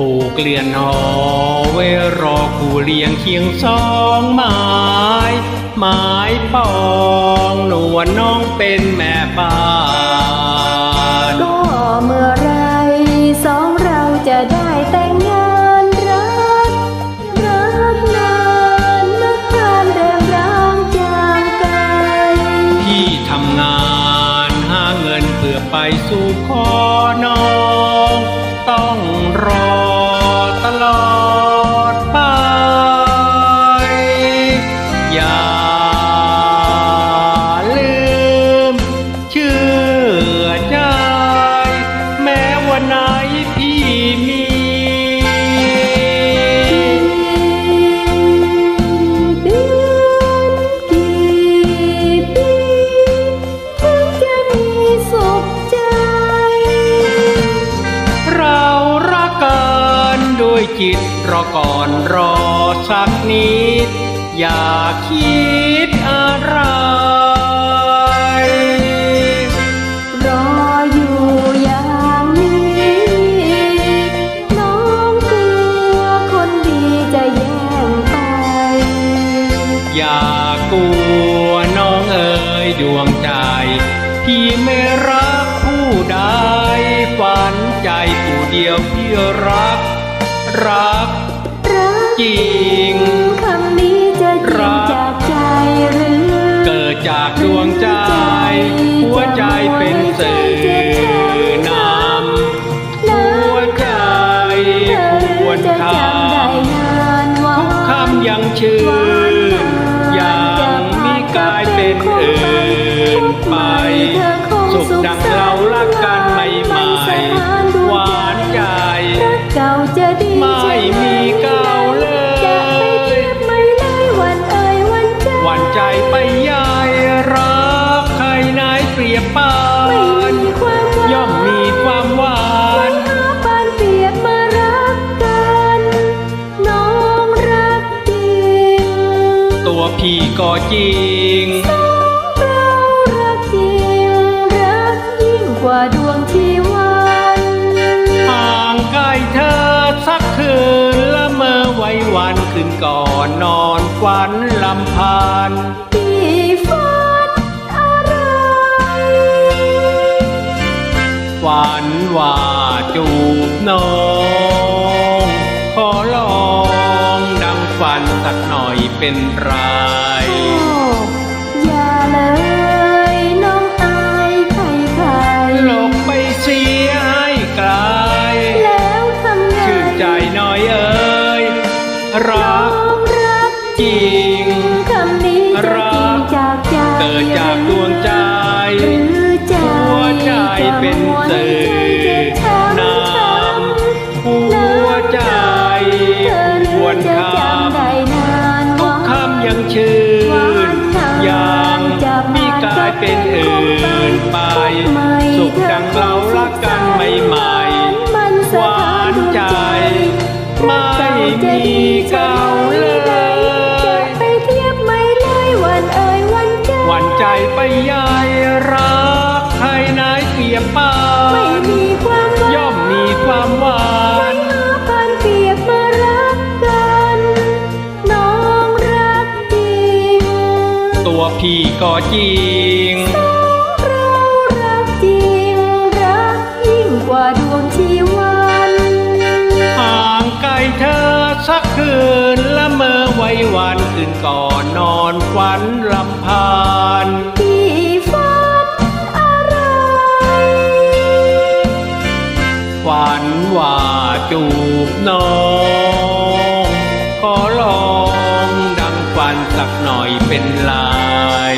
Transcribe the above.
ปลูกเลียนหอไว้รอคู่เลี้ยงเคียงสองไม้ไม้ปองหนวลน้องเป็นแม่บ้าน จิตรอก่อนรอสักนิด อย่าคิดอะไร รออยู่อย่างนี้น้องกลัวคนดีจะแย่งไป อย่ากลัวน้องเอ๋ยดวงใจ พี่ไม่รักผู้ใดฝันใจผู้เดียวพี่รัก รักรักจริงคำนี้จะจริรังกจากใจหรือ เกิดจากดวงใจ หัวใจเป็นสื่อนำหัวใจควรจะค่าจำได้นานว่าทุกคำยังชื่นยังมิกลายเป็นอื่นไป สุขดังเรารักกันใหม่ๆ ไม่มีเก่าเลยจะไม่เทียบไม่เลยวันเอ่ยวันใจหวันใจไปยายรักใครนายเปรียบปาไม่นมีความหวานย่อมมีความหวานหาปานเปรียบมารักกันน้องรักจริงตัวพี่ก็จริง อนนอนฝันลำพันที่ฝันอะไร ฝันว่าจูบน้อง ขอลองดังฝันสักหน่อยเป็นไรโอ้อย่าเลยน้องอายใครใครหลบไปเสียให้ไกลแล้วทำไงชื่นใจหน่อยเอ่ยรัน้อก เป็นสื่อนำหัวใจควรค่าทุกคำยังชื่นยังมีกลายเป็นอื่นไป สุขดังเรารักกันใหม่ๆหวานใจไม่มีเก่าเลยไปเทียบไม่เลยวันเอ่ยวันใจวันใจไปยายรักใครา ยเปรียบปาไม่นมีความหวังย่อมมีความหวานหาปานเปรียบมารักกัน น้องรักจริง ตัวพี่ก็จริง เรารักจริง รักยิ่งกว่าดวงชีวันห่างไกลเธอสักคืนละเมอไว้วันคืนก่อนนอนฝันลำพาน ลองดังฝันสักหน่อยเป็นลาย